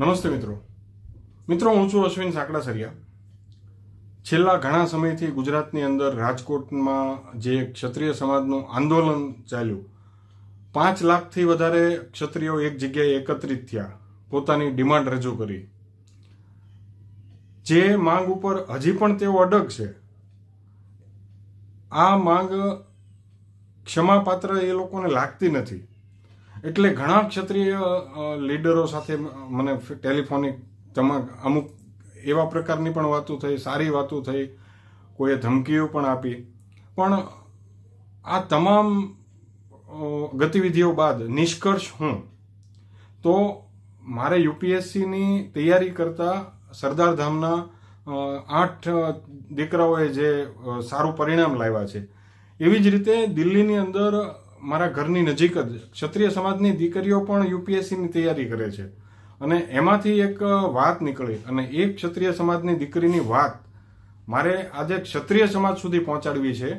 નમસ્તે મિત્રો. મિત્રો, હું છું અશ્વિન સાંકડાસરિયા. છેલ્લા ઘણા સમયથી ગુજરાતની અંદર રાજકોટમાં જે ક્ષત્રિય સમાજનું આંદોલન ચાલ્યું, પાંચ લાખથી વધારે ક્ષત્રિયો એક જગ્યાએ એકત્રિત થયા, પોતાની ડિમાન્ડ રજૂ કરી. જે માંગ ઉપર હજી પણ તેઓ અડગ છે. આ માંગ ક્ષમાપાત્ર એ લોકોને લાગતી નથી. એટલે ઘણા ક્ષત્રિય લીડરો સાથે મને ટેલિફોનિક અમુક એવા પ્રકારની પણ વાતો થઈ, સારી વાતો થઈ, કોઈએ ધમકીઓ પણ આપી. પણ આ તમામ ગતિવિધિઓ બાદ નિષ્કર્ષ હું, તો મારે યુપીએસસીની તૈયારી કરતા સરદાર ધામના આઠ દીકરાઓએ જે સારું પરિણામ લાવ્યા છે. એવી જ રીતે દિલ્હીની અંદર મારા ઘરની નજીક જ ક્ષત્રિય સમાજની દીકરીઓ પણ યુપીએસસીની તૈયારી કરે છે. અને એમાંથી એક વાત નીકળી અને એ ક્ષત્રિય સમાજની દીકરીની વાત મારે આજે ક્ષત્રિય સમાજ સુધી પહોંચાડવી છે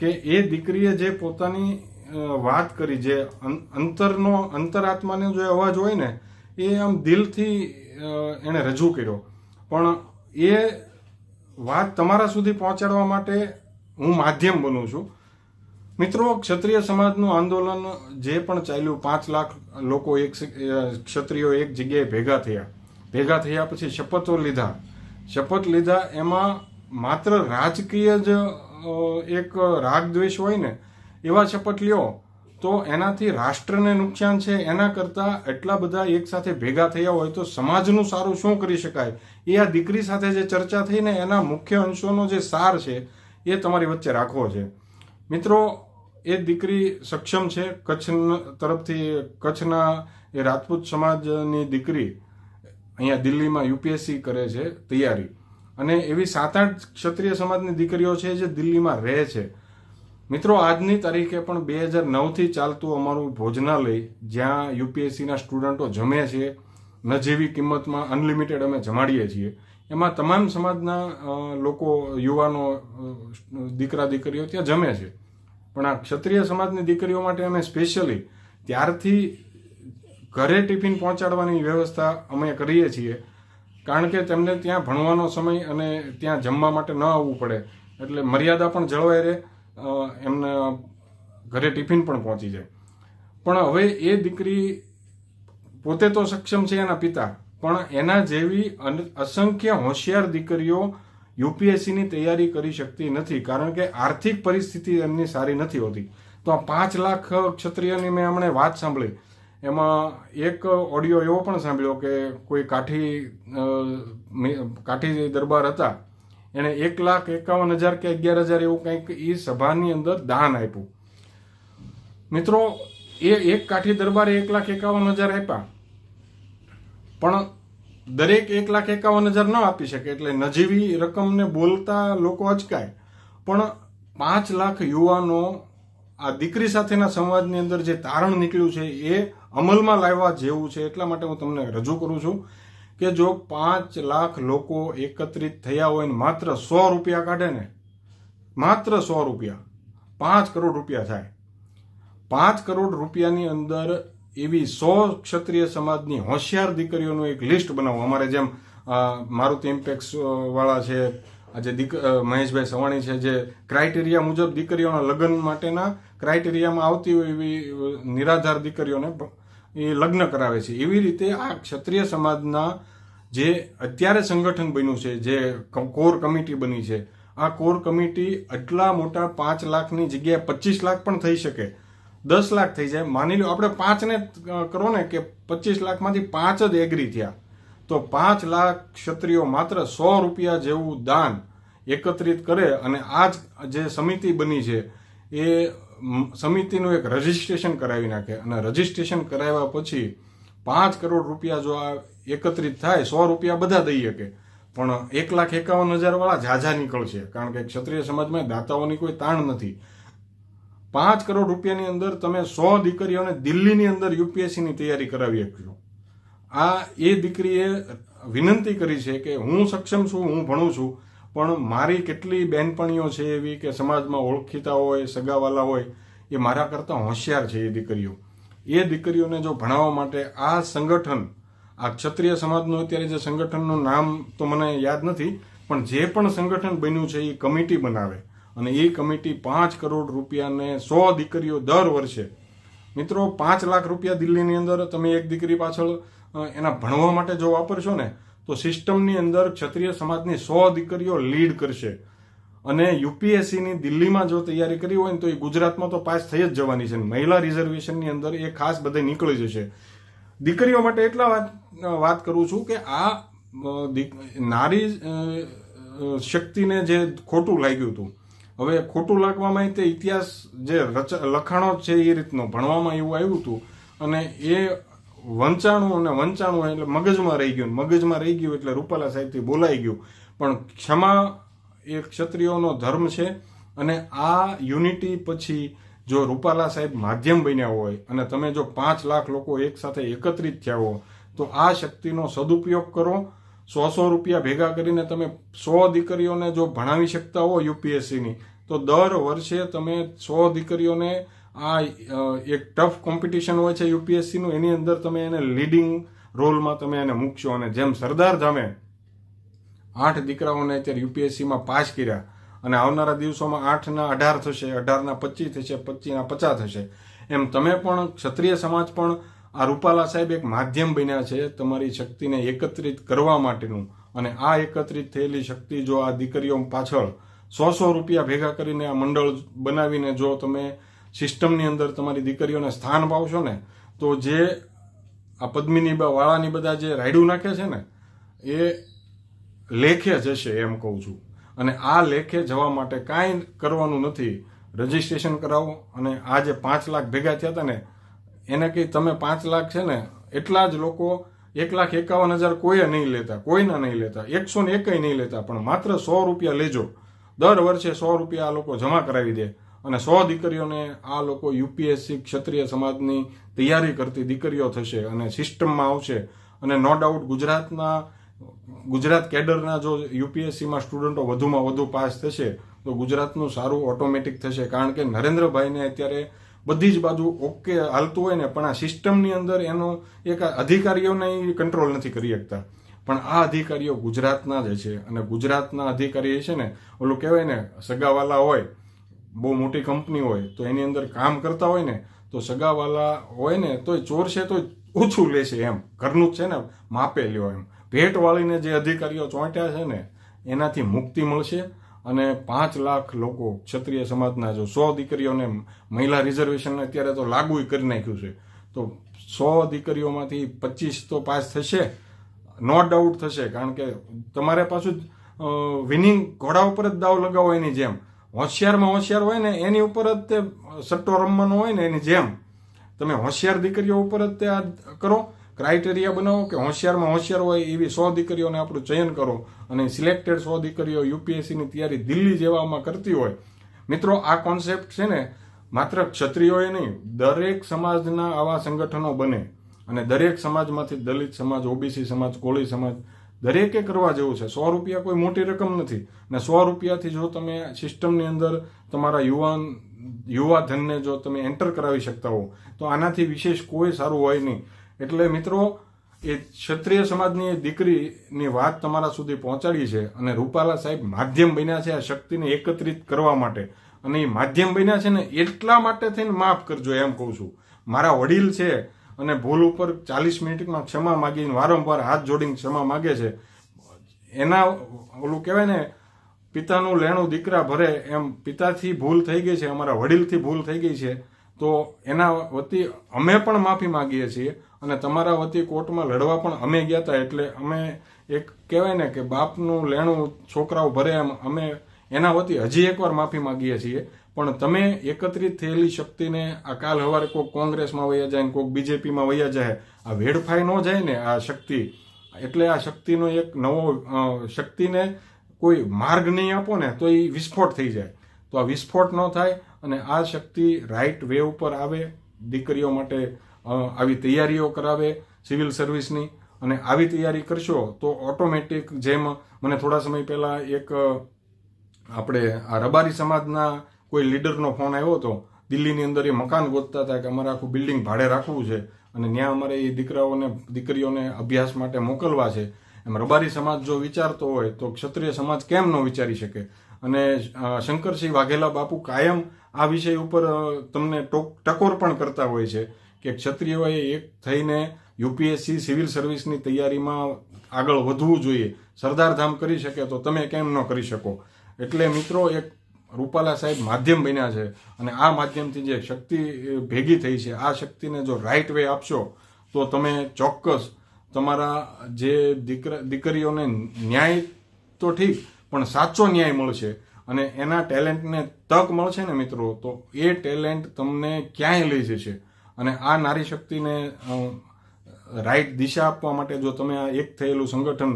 કે એ દીકરીએ જે પોતાની વાત કરી, જે અંતરનો, અંતરાત્માનો જે અવાજ હોય ને, એ આમ દિલથી એણે રજૂ કર્યો. પણ એ વાત તમારા સુધી પહોંચાડવા માટે હું માધ્યમ બનું છું. મિત્રો, ક્ષત્રિય સમાજનું આંદોલન જે પણ ચાલ્યું, પાંચ લાખ લોકો એક ક્ષત્રિયો એક જગ્યાએ ભેગા થયા. ભેગા થયા પછી શપથો લીધા. શપથ લીધા, એમાં માત્ર રાજકીય જ એક રાગ દ્વેષ હોય ને, એવા શપથ લ્યો, તો એનાથી રાષ્ટ્રને નુકસાન છે. એના કરતાં એટલા બધા એકસાથે ભેગા થયા હોય તો સમાજનું સારું શું કરી શકાય? એ આ દીકરી સાથે જે ચર્ચા થઈ ને એના મુખ્ય અંશોનો જે સાર છે, એ તમારી વચ્ચે રાખવો છે. મિત્રો એ દીકરી સક્ષમ છે કચ્છ તરફથી કચ્છના એ રાજપૂત સમાજની દીકરી અહીંયા દિલ્હીમાં યુપીએસસી કરે છે, તૈયારી. અને એવી સાત આઠ ક્ષત્રિય સમાજની દીકરીઓ છે જે દિલ્હીમાં રહે છે. મિત્રો, આજની તારીખે પણ બે હજાર નવથી ચાલતું અમારું ભોજનાલય, જ્યાં યુપીએસસીના સ્ટુડન્ટો જમે છે નજીવી કિંમતમાં અનલિમિટેડ અમે જમાડીએ છીએ. એમાં તમામ સમાજના લોકો, યુવાનો દીકરા દીકરીઓ ત્યાં જમે છે. પણ આ ક્ષત્રિય સમાજની દીકરીઓ માટે અમે સ્પેશિયલી ત્યારથી ઘરે ટિફિન પહોંચાડવાની વ્યવસ્થા અમે કરીએ છીએ. કારણ કે તેમને ત્યાં ભણવાનો સમય અને ત્યાં જમવા માટે ન આવવું પડે. એટલે મર્યાદા પણ જળવાઈ રહે એમને ઘરે ટિફિન પણ પહોંચી જાય. પણ હવે એ દીકરી પોતે તો સક્ષમ છે એના પિતા, પણ એના જેવી અસંખ્ય હોશિયાર દીકરીઓ યુપીએસસીની તૈયારી કરી શકતી નથી, કારણ કે આર્થિક પરિસ્થિતિ એમની સારી નથી હોતી. તો આ પાંચ લાખ ક્ષત્રિયની મેં હમણાં વાત સાંભળી. એમાં એક ઓડિયો એવો પણ સાંભળ્યો કે કોઈ કાઠી કાઠી દરબાર હતા. એણે એક લાખ એકાવન હજાર કે અગિયાર હજાર એવું કંઈક એ સભાની અંદર દાન આપ્યું. મિત્રો, એ એક કાઠી દરબારે એક લાખ એકાવન હજાર આપ્યા. પણ દરેક એક લાખ એકાવન હજાર ન આપી શકે એટલે નજીવી રકમને બોલતા લોકો અચકાય. પણ પાંચ લાખ યુવાનો આ દીકરી સાથેના સંવાદની અંદર જે તારણ નીકળ્યું છે એ અમલમાં લાવવા જેવું છે. એટલા માટે હું તમને રજૂ કરું છું કે જો પાંચ લાખ લોકો એકત્રિત થયા હોય ને માત્ર સો રૂપિયા કાઢે ને, માત્ર સો રૂપિયા, પાંચ કરોડ રૂપિયા થાય. પાંચ કરોડ રૂપિયાની અંદર એવી સો ક્ષત્રિય સમાજની હોશિયાર દીકરીઓનું એક લિસ્ટ બનાવો. અમારે જેમ મારુતિ ઇમ્પેક્સ વાળા છે આજે દીક મહેશભાઈ સવાણી છે, જે ક્રાઇટેરિયા મુજબ દીકરીઓના લગ્ન માટેના ક્રાઇટેરિયામાં આવતી હોય એવી નિરાધાર દીકરીઓને એ લગ્ન કરાવે છે. એવી રીતે આ ક્ષત્રિય સમાજના જે અત્યારે સંગઠન બન્યું છે, જે કોર કમિટી બની છે, આ કોર કમિટી આટલા મોટા પાંચ લાખની જગ્યાએ પચીસ લાખ પણ થઈ શકે. દસ લાખ થઈ જાય. માની લો આપણે પાંચને કરો ને કે પચીસ લાખમાંથી પાંચ જ એગ્રી થયા. તો પાંચ લાખ ક્ષત્રિયો માત્ર સો રૂપિયા જેવું દાન એકત્રિત કરે અને આ જે સમિતિ બની છે, એ સમિતિનું એક રજિસ્ટ્રેશન કરાવી નાખે. અને રજિસ્ટ્રેશન કરાવ્યા પછી પાંચ કરોડ રૂપિયા જો આ એકત્રિત થાય, સો રૂપિયા બધા દઈ શકે. પણ એક લાખ એકાવન હજારવાળા ઝાઝા નીકળશે. કારણ કે ક્ષત્રિય સમાજમાં દાતાઓની કોઈ તાણ નથી. પાંચ કરોડ રૂપિયાની અંદર તમે સો દીકરીઓને દિલ્હીની અંદર યુપીએસસીની તૈયારી કરાવી શકશો આ એ દીકરીએ વિનંતી કરી છે કે હું સક્ષમ છું, હું ભણું છું, પણ મારી કેટલી બહેનપણીઓ છે એવી કે સમાજમાં ઓળખીતા હોય, સગાવાલા હોય, એ મારા કરતાં હોશિયાર છે એ દીકરીઓ. એ દીકરીઓને જો ભણાવવા માટે આ સંગઠન, આ ક્ષત્રિય સમાજનું અત્યારે જે સંગઠનનું નામ તો મને યાદ નથી, પણ જે પણ સંગઠન બન્યું છે એ કમિટી બનાવે. અને એ કમિટી પાંચ કરોડ રૂપિયાને સો દીકરીઓ દર વર્ષે. મિત્રો, પાંચ લાખ રૂપિયા દિલ્હીની અંદર તમે એક દીકરી પાછળ એના ભણવા માટે જો વાપરશો ને, તો સિસ્ટમની અંદર ક્ષત્રિય સમાજની સો દીકરીઓ લીડ કરશે. અને યુપીએસસીની દિલ્હીમાં જો તૈયારી કરી હોય ને, તો એ ગુજરાતમાં તો પાસ થઈ જ જવાની છે મહિલા રિઝર્વેશનની અંદર એ ખાસ બધે નીકળી જશે. દીકરીઓ માટે એટલા વાત કરું છું કે આ નારી શક્તિને જે ખોટું લાગ્યું હતું હવે ખોટું લાગવામાં તે ઇતિહાસ જે રચ, લખાણો છે એ રીતનો ભણવામાં એવું આવ્યું હતું અને એ વંચાણું અને વંચાણું એટલે મગજમાં રહી ગયું મગજમાં રહી ગયું એટલે રૂપાલા સાહેબથી બોલાઈ ગયું. પણ ક્ષમા એ ક્ષત્રિયોનો ધર્મ છે અને આ યુનિટી પછી જો રૂપાલા સાહેબ માધ્યમ બન્યા હોય અને તમે જો પાંચ લાખ લોકો એકસાથે એકત્રિત થયા હો તો આ શક્તિનો સદુપયોગ કરો સો સો રૂપિયા ભેગા કરીને તમે સો દીકરીઓને જો ભણાવી શકતા હો યુપીએસસીની, તો દર વર્ષે તમે સો દીકરીઓને આ એક ટફ કોમ્પિટિશન હોય છે યુપીએસસીનું, એની અંદર તમે એને લીડિંગ રોલમાં તમે એને મૂકશો અને જેમ સરદાર ધામે આઠ દીકરાઓને અત્યારે યુપીએસસીમાં પાસ કર્યા અને આવનારા દિવસોમાં આઠના અઢાર થશે, અઢારના પચીસ થશે, પચીસના પચાસ થશે. એમ તમે પણ ક્ષત્રિય સમાજ પણ આ રૂપાલા સાહેબ એક માધ્યમ બન્યા છે તમારી શક્તિને એકત્રિત કરવા માટેનું. અને આ એકત્રિત થયેલી શક્તિ જો આ દીકરીઓ પાછળ સો સો રૂપિયા ભેગા કરીને આ મંડળ બનાવીને જો તમે સિસ્ટમની અંદર તમારી દીકરીઓને સ્થાન પાવશો ને, તો જે આ પદ્મિની વાળાની બધા જે રાયડું નાખે છે ને, એ લેખે જશે એમ કહું છું. અને આ લેખે જવા માટે કાંઈ કરવાનું નથી. રજીસ્ટ્રેશન કરાવો અને આ જે પાંચ લાખ ભેગા થયા હતા ને એને કંઈ તમે પાંચ લાખ છે ને, એટલા જ લોકો એક લાખ એકાવન હજાર કોઈએ નહીં લેતા, કોઈના નહીં લેતા, એકસો ને એકય નહીં લેતા, પણ માત્ર સો રૂપિયા લેજો. દર વર્ષે સો રૂપિયા આ લોકો જમા કરાવી દે. અને સો દીકરીઓને આ લોકો યુપીએસસી ક્ષત્રિય સમાજની તૈયારી કરતી દીકરીઓ થશે અને સિસ્ટમમાં આવશે. અને નો ડાઉટ ગુજરાતના, ગુજરાત કેડરના જો યુપીએસસીમાં સ્ટુડન્ટો વધુમાં વધુ પાસ થશે, તો ગુજરાતનું સારું ઓટોમેટિક થશે. કારણ કે નરેન્દ્રભાઈને અત્યારે બધી જ બાજુ ઓકે હાલતું હોય ને, પણ આ સિસ્ટમની અંદર એનો એક અધિકારીઓને કંટ્રોલ નથી કરી શકતા. પણ આ અધિકારીઓ ગુજરાતના જ છે અને ગુજરાતના અધિકારી છે ને, ઓલું કહેવાય ને, સગાવાલા હોય, બહુ મોટી કંપની હોય, તો એની અંદર કામ કરતા હોય ને, તો સગાવાલા હોય ને, તોય ચોર છે તો ઓછું લેશે એમ. ઘરનું જ છે ને, માપે લ્યો એમ. ભેટ વાળીને જે અધિકારીઓ ચોંટ્યા છે ને, એનાથી મુક્તિ મળશે. અને પાંચ લાખ લોકો ક્ષત્રિય સમાજના જો સો દીકરીઓને મહિલા રિઝર્વેશન અત્યારે તો લાગુ કરી નાખ્યું છે. તો સો દીકરીઓમાંથી પચીસ તો પાસ થશે. નો ડાઉટ થશે, કારણ કે તમારે પાછું વિનિંગ ઘોડા ઉપર જ દાવ લગાવો એની જેમ. હોશિયારમાં હોશિયાર હોય ને, એની ઉપર જ તે સટ્ટો રમવાનો હોય ને એની જેમ. તમે હોશિયાર દીકરીઓ ઉપર જ તે આ કરો. ક્રાઇટેરિયા બનાવો કે હોશિયારમાં હોશિયાર હોય એવી સો દીકરીઓને આપણું ચયન કરો અને સિલેક્ટેડ સો દીકરીઓ યુપીએસસીની તૈયારી દિલ્હી જેવામાં કરતી હોય. મિત્રો, આ કોન્સેપ્ટ છે ને માત્ર ક્ષત્રિયોએ નહીં, દરેક સમાજના આવા સંગઠનો બને. અને દરેક સમાજમાંથી દલિત સમાજ, ઓબીસી સમાજ, કોળી સમાજ, દરેકે કરવા જેવું છે. સો રૂપિયા કોઈ મોટી રકમ નથી. ને સો રૂપિયાથી જો તમે સિસ્ટમની અંદર તમારા યુવાન યુવા ધનને જો તમે એન્ટર કરાવી શકતા હો, તો આનાથી વિશેષ કોઈ સારું હોય નહીં. એટલે મિત્રો, એ ક્ષત્રિય સમાજની દીકરીની વાત તમારા સુધી પહોંચાડી છે અને રૂપાલા સાહેબ માધ્યમ બન્યા છે આ શક્તિને એકત્રિત કરવા માટે. અને એ માધ્યમ બન્યા છે ને એટલા માટે થઈને માફ કરજો એમ કહું છું. મારા વડીલ છે અને ભૂલ ઉપર ચાલીસ મિનિટમાં ક્ષમા માગીને વારંવાર હાથ જોડીને ક્ષમા માગે છે. એના ઓલું કહેવાય ને, પિતાનું લેણું દીકરા ભરે એમ પિતાથી ભૂલ થઈ ગઈ છે, અમારા વડીલથી ભૂલ થઈ ગઈ છે. તો એના વતી અમે પણ માફી માગીએ છીએ અને તમારા વતી કોર્ટમાં લડવા પણ અમે ગયા હતા એટલે અમે એક કહેવાય ને કે બાપનું લેણું છોકરાઓ ભરે એમ અમે એના વતી હજી એકવાર માફી માગીએ છીએ. પણ તમે એકત્રિત થયેલી શક્તિને આ કાલ હવારે કોઈક કોંગ્રેસમાં વયા જાય કોઈક બીજેપીમાં વયા જાય, આ વેડફાઈ ન જાય ને આ શક્તિ. એટલે આ શક્તિનો એક નવો શક્તિને કોઈ માર્ગ નહીં આપો ને તો એ વિસ્ફોટ થઈ જાય. તો આ વિસ્ફોટ ન થાય અને આ શક્તિ રાઈટ વે ઉપર આવે, દીકરીઓ માટે આવી તૈયારીઓ કરાવે સિવિલ સર્વિસની અને આવી તૈયારી કરશો તો ઓટોમેટિક જેમ મને થોડા સમય પહેલાં એક આપણે આ રબારી સમાજના કોઈ લીડરનો ફોન આવ્યો હતો, દિલ્હીની અંદર એ મકાન ગોતતા હતા કે અમારે આખું બિલ્ડિંગ ભાડે રાખવું છે અને ત્યાં અમારે એ દીકરાઓને, દીકરીઓને અભ્યાસ માટે મોકલવા છે. એમ રબારી સમાજ જો વિચારતો હોય તો ક્ષત્રિય સમાજ કેમ ન વિચારી શકે? અને શંકરસિંહ વાઘેલા બાપુ કાયમ આ વિષય ઉપર તમને ટોક, ટકોર પણ કરતા હોય છે કે ક્ષત્રિયોએ એક થઈને યુપીએસસી સિવિલ સર્વિસની તૈયારીમાં આગળ વધવું જોઈએ. સરદારધામ કરી શકે તો તમે કેમ ન કરી શકો? એટલે મિત્રો, એક રૂપાલા સાહેબ માધ્યમ બન્યા છે અને આ માધ્યમથી જે શક્તિ ભેગી થઈ છે, આ શક્તિને જો રાઈટ વે આપશો તો તમે ચોક્કસ તમારા જે દીકરા દીકરીઓને ન્યાય તો ઠીક, પણ સાચો ન્યાય મળશે અને એના ટેલેન્ટને તક મળશે ને મિત્રો, તો એ ટેલેન્ટ તમને ક્યાંય લઈ જશે. અને આ નારી શક્તિને રાઈટ દિશા આપવા માટે જો તમે આ એક થયેલું સંગઠન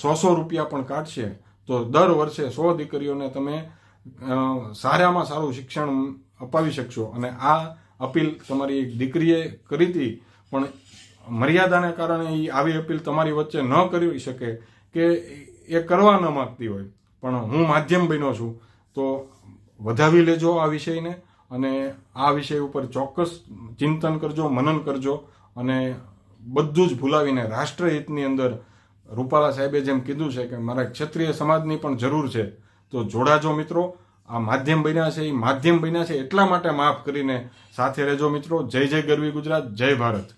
સો સો રૂપિયા પણ કાઢશે, તો દર વર્ષે સો દીકરીઓને તમે સારામાં સારું શિક્ષણ અપાવી શકશો. અને આ અપીલ તમારી દીકરીએ કરી હતી, પણ મર્યાદાને કારણે એ આવી અપીલ તમારી વચ્ચે ન કરી શકે કે એ કરવા ન માગતી હોય. પણ હું માધ્યમ બન્યો છું, તો વધાવી લેજો આ વિષયને અને આ વિષય ઉપર ચોક્કસ ચિંતન કરજો, મનન કરજો અને બધું જ ભૂલાવીને રાષ્ટ્રહિતની અંદર રૂપાલા સાહેબે જેમ કીધું છે કે મારા ક્ષત્રિય સમાજની પણ જરૂર છે, તો જોડાજો મિત્રો. આ માધ્યમ બન્યા છે એ માધ્યમ બન્યા છે એટલા માટે માફ કરીને સાથે રહેજો મિત્રો. જય જય ગરવી ગુજરાત, જય ભારત.